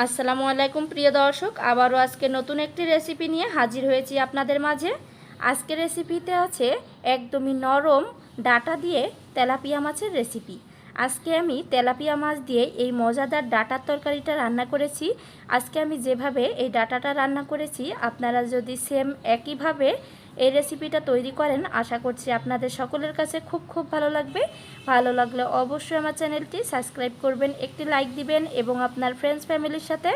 আসসালামু আলাইকুম, প্রিয় দর্শক। আবারও আজকে নতুন একটি রেসিপি নিয়ে হাজির হয়েছি আপনাদের মাঝে। আজকের রেসিপিতে আছে একদমই নরম ডাটা দিয়ে তেলাপিয়া মাছের রেসিপি আজকে আমি তেলাপিয়া মাছ দিয়ে এই মজাদার ডাটার তরকারিটা রান্না করেছি। আজকে আমি যেভাবে এই ডাটাটা রান্না করেছি, আপনারা যদি সেম একইভাবে এই রেসিপিটা তৈরি করেন, আশা করছি আপনাদের সকলের কাছে খুব খুব ভালো লাগবে। ভালো লাগলে অবশ্যই আমার চ্যানেলটি সাবস্ক্রাইব করবেন, একটি লাইক দিবেন এবং আপনার ফ্রেন্ডস ফ্যামিলির সাথে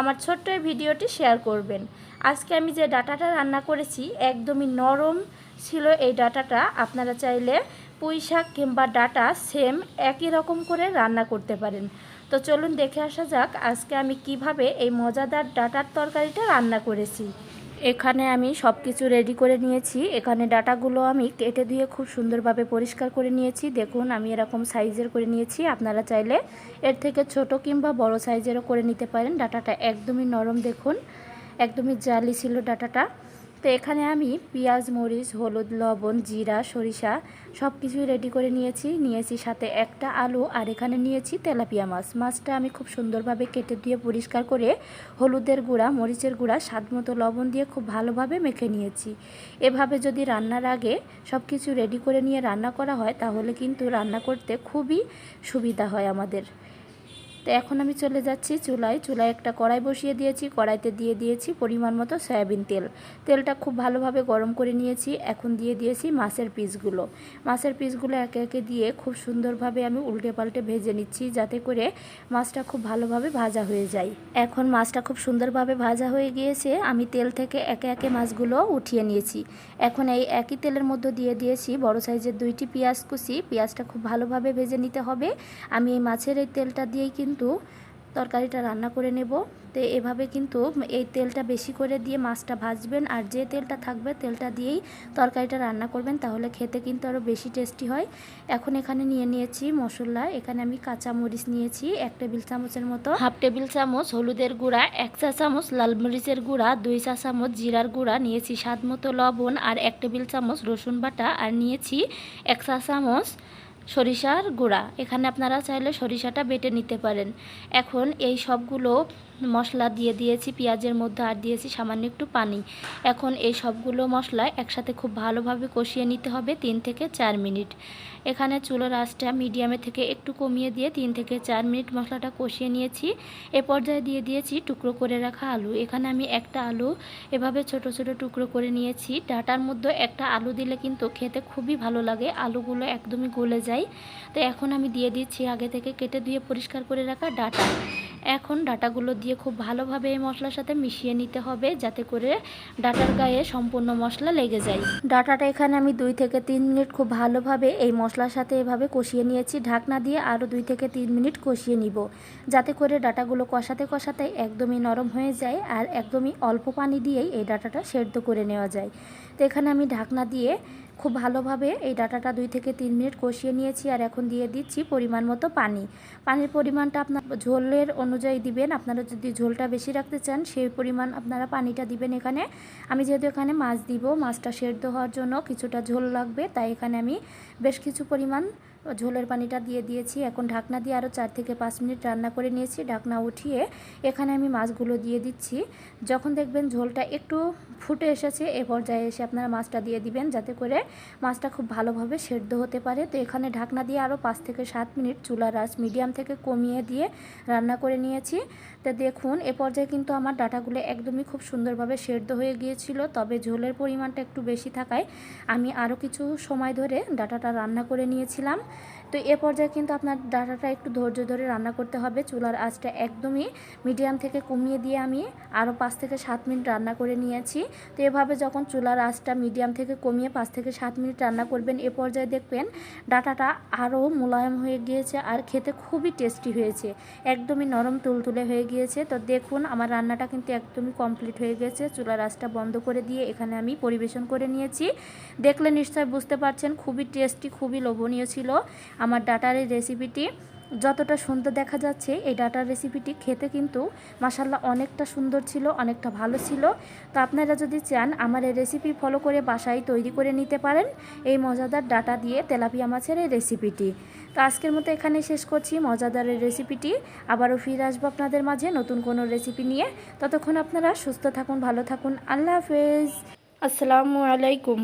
আমার ছোট্ট এই ভিডিওটি শেয়ার করবেন। আজকে আমি যে ডাটাটা রান্না করেছি, একদমই নরম ছিল এই ডাটাটা। আপনারা চাইলে পুঁই শাক কিংবা ডাটা সেম একই রকম করে রান্না করতে পারেন। তো চলুন দেখে আসা যাক আজকে আমি কীভাবে এই মজাদার ডাটার তরকারিটা রান্না করেছি। এখানে আমি সব কিছু রেডি করে নিয়েছি। এখানে ডাটাগুলো আমি কেটে দিয়ে খুব সুন্দরভাবে পরিষ্কার করে নিয়েছি। দেখুন, আমি এরকম সাইজের করে নিয়েছি। আপনারা চাইলে এর থেকে ছোট কিংবা বড় সাইজেরও করে নিতে পারেন। ডাটাটা একদমই নরম দেখুন, একদমই জালি ছিল ডাটাটা। তো এখানে আমি পেঁয়াজ, মরিচ, হলুদ, লবণ, জিরা, সরিষা সব কিছুই রেডি করে নিয়েছি। নিয়েছি সাথে একটা আলু আর এখানে নিয়েছি তেলাপিয়া মাছ। মাছটা আমি খুব সুন্দরভাবে কেটে দিয়ে পরিষ্কার করে হলুদের গুঁড়া, মরিচের গুঁড়া, স্বাদ মতো লবণ দিয়ে খুব ভালোভাবে মেখে নিয়েছি। এভাবে যদি রান্নার আগে সব কিছু রেডি করে নিয়ে রান্না করা হয়, তাহলে কিন্তু রান্না করতে খুবই সুবিধা হয় আমাদের। তো এখন আমি চলে যাচ্ছি চুলায়। চুলায় একটা কড়াই বসিয়ে দিয়েছি। কড়াইতে দিয়ে দিয়েছি পরিমাণ মতো সয়াবিন তেল। তেলটা খুব ভালোভাবে গরম করে নিয়েছি। এখন দিয়ে দিয়েছি মাছের পিসগুলো। মাছের পিসগুলো একে একে দিয়ে খুব সুন্দরভাবে আমি উল্টে পাল্টে ভেজে নিচ্ছি যাতে করে মাছটা খুব ভালোভাবে ভাজা হয়ে যায়। এখন মাছটা খুব সুন্দরভাবে ভাজা হয়ে গিয়েছে। আমি তেল থেকে একে একে মাছগুলো উঠিয়ে নিয়েছি। এখন এই একই তেলের মধ্যে দিয়ে দিয়েছি বড় সাইজের দুইটি পেঁয়াজ কুচি। পেঁয়াজটা খুব ভালোভাবে ভেজে নিতে হবে। আমি এই মাছের এই তেলটা দিয়েই কিন্তু তরকারিটা রান্না করে নেব। তো এভাবে কিন্তু এই তেলটা বেশি করে দিয়ে মাছটা ভাজবেন আর যে তেলটা থাকবে তেলটা দিয়েই তরকারিটা রান্না করবেন তাহলে খেতে কিন্তু আরও বেশি টেস্টি হয়। এখন এখানে নিয়ে নিয়েছি মশলা। এখানে আমি কাঁচা মরিচ নিয়েছি এক টেবিল চামচের মতো। হাফ টেবিল চামচ হলুদের গুঁড়া, এক চা চামচ লাল মরিচের গুঁড়া, দুই চা চামচ জিরার গুঁড়া, নিয়েছি স্বাদ মতো লবণ আর এক টেবিল চামচ রসুন বাটা। আর নিয়েছি এক চা চামচ সরিষার গুঁড়া। এখানে আপনারা চাইলে সরিষাটা বেটে নিতে পারেন। এখন এই সবগুলো মশলা দিয়ে দিয়েছি, পেঁয়াজের মধ্যে আর দিয়েছি সামান্য একটু পানি। এখন এই সবগুলো মশলা একসাথে খুব ভালোভাবে কষিয়ে নিতে হবে তিন থেকে চার মিনিট। এখানে চুলোর আঁচটা মিডিয়ামে থেকে একটু কমিয়ে দিয়ে তিন থেকে চার মিনিট মশলাটা কষিয়ে নিয়েছি। এ পর্যায়ে দিয়ে দিয়েছি টুকরো করে রাখা আলু। এখানে আমি একটা আলু এভাবে ছোট ছোট টুকরো করে নিয়েছি। ডাটার মধ্যে একটা আলু দিলে কিন্তু খেতে খুবই ভালো লাগে, আলুগুলো একদমই গলে যায়। তো এখন আমি দিয়ে দিচ্ছি আগে থেকে কেটে ধুয়ে পরিষ্কার করে রাখা ডাটা। এখন ডাটাগুলো দিয়ে খুব ভালোভাবে এই মশলার সাথে মিশিয়ে নিতে হবে যাতে করে ডাটার গায়ে সম্পূর্ণ মশলা লেগে যায়। ডাটাটা এখানে আমি দুই থেকে তিন মিনিট খুব ভালোভাবে এই মশলার সাথে এভাবে কষিয়ে নিয়েছি। ঢাকনা দিয়ে আরও দুই থেকে তিন মিনিট কষিয়ে নিব, যাতে করে ডাটাগুলো কষাতে কষাতে একদমই নরম হয়ে যায় আর একদমই অল্প পানি দিয়েই এই ডাটাটা সেদ্ধ করে নেওয়া যায়। তো এখানে আমি ঢাকনা দিয়ে খুব ভালোভাবে এই ডাটাটা দুই থেকে তিন মিনিট কষিয়ে নিয়েছি আর এখন দিয়ে দিচ্ছি পরিমাণ মতো পানি। পানির পরিমাণটা আপনার ঝোলের অনুযায়ী দিবেন। আপনারা যদি ঝোলটা বেশি রাখতে চান, সেই পরিমাণ আপনারা পানিটা দিবেন এখানে। আমি যেহেতু এখানে মাছ দিব, মাছটা সেদ্ধ হওয়ার জন্য কিছুটা ঝোল লাগবে, তাই এখানে আমি বেশ কিছু পরিমাণ ঝোলের পানিটা দিয়ে দিয়েছি। এখন ঢাকনা দিয়ে আরও চার থেকে পাঁচ মিনিট রান্না করে নিয়েছি। ঢাকনা উঠিয়ে এখানে আমি মাছগুলো দিয়ে দিচ্ছি। যখন দেখবেন ঝোলটা একটু ফুটে এসেছে, এ পর্যায়ে এসে আপনারা মাছটা দিয়ে দিবেন যাতে করে মাছটা খুব ভালোভাবে সেদ্ধ হতে পারে। তো এখানে ঢাকনা দিয়ে আরও পাঁচ থেকে সাত মিনিট চুলার আঁচ মিডিয়াম থেকে কমিয়ে দিয়ে রান্না করে নিয়েছি। তো দেখুন, এ পর্যায়ে কিন্তু আমার ডাটাগুলো একদমই খুব সুন্দরভাবে সেদ্ধ হয়ে গিয়েছিল, তবে ঝোলের পরিমাণটা একটু বেশি থাকায় আমি আরও কিছু সময় ধরে ডাটাটা রান্না করে নিয়েছিলাম। তো এ পর্যায়ে কিন্তু আপনার ডাটাটা একটু ধৈর্য ধরে রান্না করতে হবে। চুলার আঁচটা একদমই মিডিয়াম থেকে কমিয়ে দিয়ে আমি আরও পাঁচ থেকে সাত মিনিট রান্না করে নিয়েছি। তো এভাবে যখন চুলার আঁচটা মিডিয়াম থেকে কমিয়ে পাঁচ থেকে সাত মিনিট রান্না করবেন, এ পর্যায়ে দেখবেন ডাটাটা আরও মোলায়েম হয়ে গিয়েছে আর খেতে খুবই টেস্টি হয়েছে। একদমই নরম তুলতুলে হয়ে গিয়েছে। তো দেখুন, আমার রান্নাটা কিন্তু একদমই কমপ্লিট হয়ে গেছে। চুলার আঁচটা বন্ধ করে দিয়ে এখানে আমি পরিবেশন করে নিয়েছি। দেখলে নিশ্চয় বুঝতে পারছেন, খুবই টেস্টি, খুবই লোভনীয় ছিল। আমার ডাটার এই রেসিপিটি যতটা সুন্দর দেখা যাচ্ছে, এই ডাটার রেসিপিটি খেতে কিন্তু মাসাল্লাহ অনেকটা সুন্দর ছিল, অনেকটা ভালো ছিল। তো আপনারা যদি চান, আমার এই রেসিপি ফলো করে বাসায় তৈরি করে নিতে পারেন, এই মজাদার ডাটা দিয়ে তেলাপিয়া মাছের এই রেসিপিটি তো আজকের মতো এখানে শেষ করছি মজাদার এই রেসিপিটি আবারও ফিরে আসব আপনাদের মাঝে নতুন কোনো রেসিপি নিয়ে। ততক্ষণ আপনারা সুস্থ থাকুন, ভালো থাকুন। আল্লাহ হাফেজ। আসসালামু আলাইকুম।